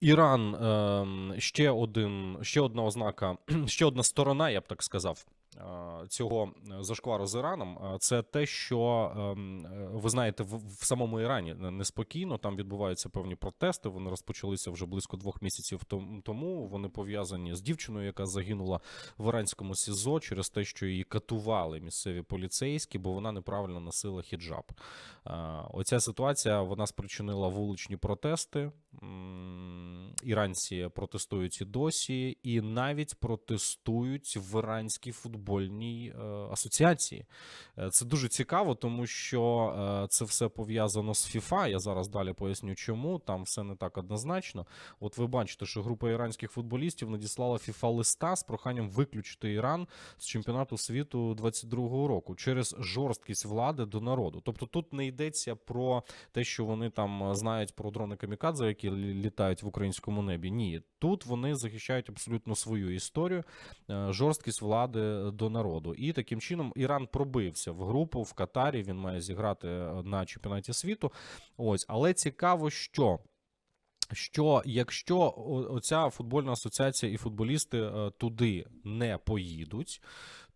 Іран ем, ще один, ще одна ознака, ще одна сторона, я б так сказав. е, Цього е, зашквару з Іраном, е, це те, що ем, ви знаєте, в, самому Ірані неспокійно. Там відбуваються певні протести. Вони розпочалися вже близько двох місяців тому. Вони пов'язані з дівчиною, яка загинула в іранському СІЗО через те, що її катували місцеві поліцейські, бо вона неправильно носила хіджаб. Оця ситуація вона спричинила вуличні протести. Іранці протестують і досі, і навіть протестують в іранській футбольній е, асоціації. Е, Це дуже цікаво, тому що е, це все пов'язано з ФІФА. Я зараз далі поясню, чому там все не так однозначно. От ви бачите, що група іранських футболістів надіслала ФІФА листа з проханням виключити Іран з чемпіонату світу 22-го року через жорсткість влади до народу. Тобто тут не йдеться про те, що вони там знають про дрони камікадзе, які літають в українському небі. Ні, тут вони захищають абсолютно свою історію, е, жорсткість влади до народу. І таким чином Іран пробився в групу в Катарі. Він має зіграти е, на чемпіонаті світу. Ось, але цікаво, що. Що якщо оця футбольна асоціація і футболісти е, туди не поїдуть,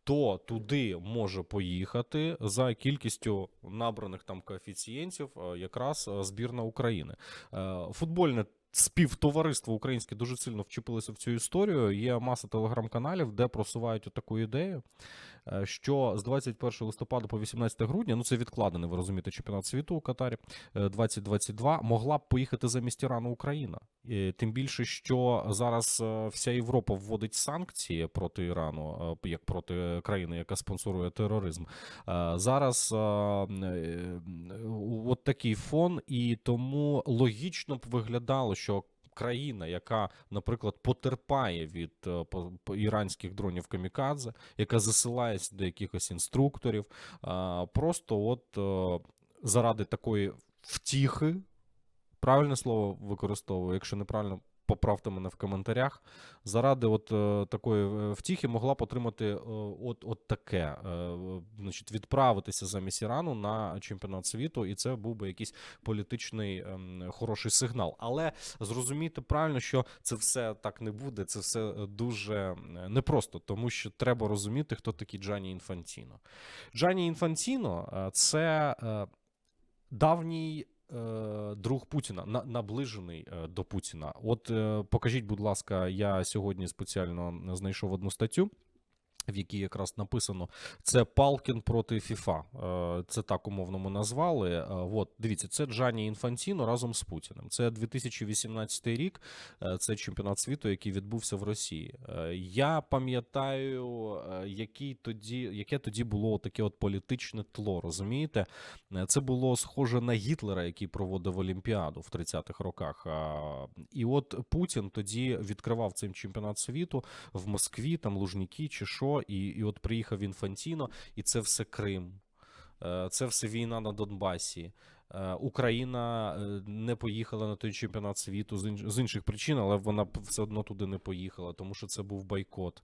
то туди може поїхати за кількістю набраних там коефіцієнтів е, якраз е, збірна України. Е, Футбольне співтовариство українське дуже сильно вчепилося в цю історію. Є маса телеграм-каналів, де просувають таку ідею, що з 21 листопада по 18 грудня, ну це відкладений, ви розумієте, чемпіонат світу у Катарі е, 2022, могла б поїхати замість Ірану Україна. І Тим більше, що зараз е, вся Європа вводить санкції проти Ірану, е, як проти країни, яка спонсорує тероризм. Е, Зараз е, е, от такий фон, і тому логічно б виглядало, що. Країна, яка, наприклад, потерпає від е, іранських дронів камікадзе, яка засилається до якихось інструкторів, е, просто от е, заради такої втіхи, правильне слово використовую, якщо неправильно, поправте мене в коментарях. Заради от е, такої е, втіхи могла б отримати е, от, от таке, значить, відправитися замість Ірану на чемпіонат світу, і це був би якийсь політичний ем, хороший сигнал. Але зрозуміти правильно, що це все так не буде, це все дуже непросто, тому що треба розуміти, хто такий Джані Інфантіно. Джані Інфантіно це давній. Е, Друг Путіна на, наближений е, до Путіна. От е, покажіть, будь ласка, я сьогодні спеціально знайшов одну статтю, в якій якраз написано це Палкін проти ФІФА. Е, Це так умовно ми назвали. Е, От дивіться, це Джані Інфантіно разом з Путіним. Це 2018 рік. е, Це чемпіонат світу, який відбувся в Росії. Я пам'ятаю, який тоді, яке тоді було таке от політичне тло. Розумієте? Це було схоже на Гітлера, який проводив Олімпіаду в 30-х роках. І от Путін тоді відкривав цей чемпіонат світу в Москві, там Лужніки чи що, і, і от приїхав Інфантіно, і це все Крим. Е, Це все війна на Донбасі. Е, Україна е, не поїхала на той чемпіонат світу з інш- з інших причин, але вона все одно туди не поїхала, тому що це був бойкот.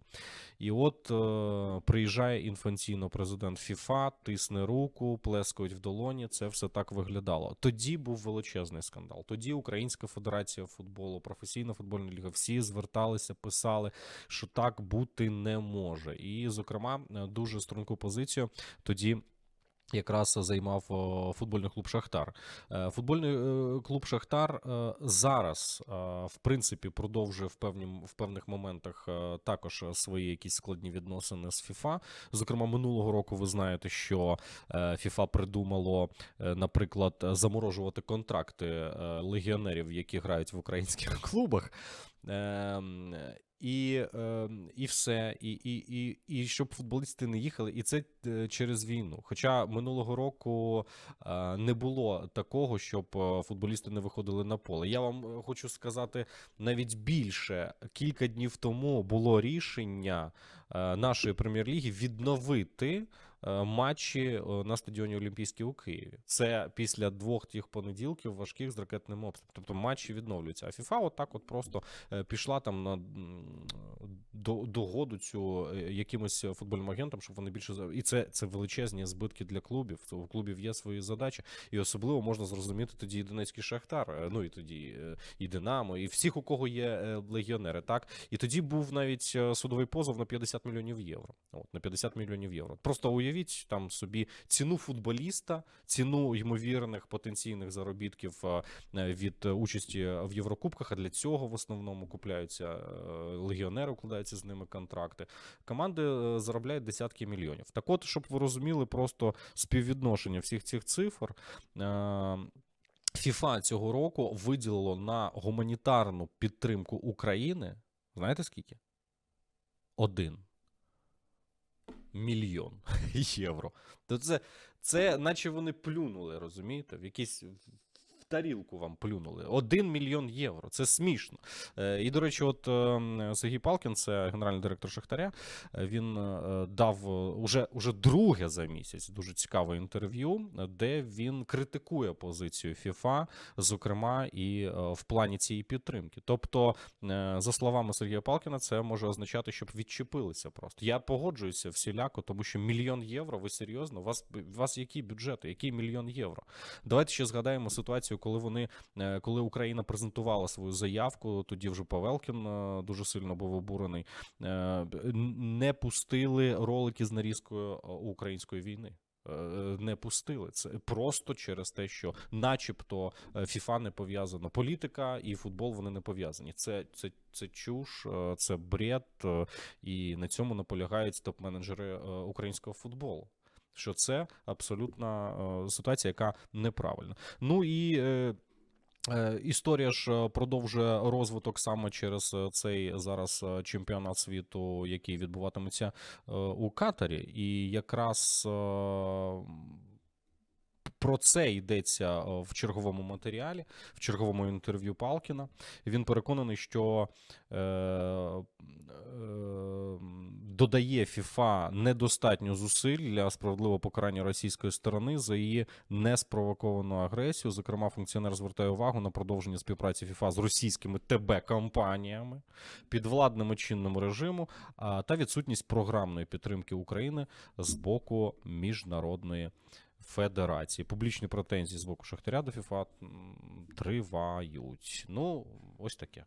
І от е, приїжджає Інфантіно, президент ФІФА, тисне руку, плескають в долоні. Це все так виглядало. Тоді був величезний скандал. Тоді Українська федерація футболу, професійна футбольна ліга, всі зверталися, писали, що так бути не може. І, зокрема, дуже струнку позицію тоді. Якраз займав футбольний клуб Шахтар. Е, Футбольний е, клуб Шахтар е, зараз, в принципі, продовжує в певні в певних моментах також свої якісь складні відносини з ФІФА. Зокрема, минулого року ви знаєте, що ФІФА придумало, наприклад, заморожувати контракти легіонерів, які грають в українських клубах. Ем, І, е, і все, і, і, і, і щоб футболісти не їхали, і це е, через війну. Хоча минулого року е, не було такого, щоб е, футболісти не виходили на поле. Я вам хочу сказати навіть більше. Кілька днів тому було рішення нашої прем'єр-ліги відновити матчі е, на стадіоні Олімпійський у Києві. Це після двох тих понеділків важких з ракетним обстрілом. Тобто матчі відновлюються. А ФІФА отак от просто е, пішла там на догоду цю е, якимось футбольним агентам, щоб вони більше і це, це величезні збитки для клубів. Це У клубів є свої задачі, і особливо можна зрозуміти тоді і Донецький Шахтар, е, ну і тоді е, і Динамо, і всіх, у кого є е, легіонери. Так і тоді був навіть е, судовий позов на 50 мільйонів євро. От на 50 мільйонів євро. Просто уявіть там собі ціну футболіста, ціну ймовірних потенційних заробітків е, е, від е, участі в Єврокубках. А для цього в основному купляються е, легіонери, укладаються з ними контракти. Команди е, заробляють десятки мільйонів. Так, от, щоб ви розуміли, просто співвідношення всіх цих цифр. е, ФІФА цього року виділило на гуманітарну підтримку України. Знаєте скільки? Один мільйон євро. То це, це наче вони плюнули, розумієте? В якийсь в тарілку вам плюнули. Один мільйон євро. Це смішно. Е, І, до речі, от е, Сергій Палкін, це генеральний директор Шахтаря, е, він е, дав уже, уже друге за місяць дуже цікаве інтерв'ю, де він критикує позицію ФІФА, зокрема і в плані цієї підтримки. Тобто, за словами Сергія Палкіна, це може означати, щоб відчепилися просто. Я погоджуюся всіляко, тому що мільйон євро, ви серйозно? У вас, у вас які бюджети? Який мільйон євро? Давайте ще згадаємо ситуацію, коли вони, е, коли Україна презентувала свою заявку, тоді вже Павелкін е, дуже сильно був обурений. е, Не пустили ролики з нарізкою української війни. Не пустили це просто через те, що, начебто, ФІФА не пов'язано. Політика і футбол вони не пов'язані. Це, це, це чуш, це бред, і на цьому наполягають топ-менеджери українського футболу. Що це абсолютна е, ситуація, яка неправильна. Ну і е, Е, Історія ж продовжує розвиток саме через цей зараз чемпіонат світу, який відбуватиметься у Катарі, і якраз про це йдеться в черговому матеріалі, в черговому інтерв'ю Палкіна. Він переконаний, що додає ФІФА недостатньо зусиль для справедливого покарання російської сторони за її неспровоковану агресію. Зокрема, функціонер звертає увагу на продовження співпраці ФІФА з російськими ТБ-компаніями, підвладними чинному режиму та відсутність програмної підтримки України з боку міжнародної. Федерації публічні претензії з боку Шахтаря до ФІФА тривають. Ну, ось таке.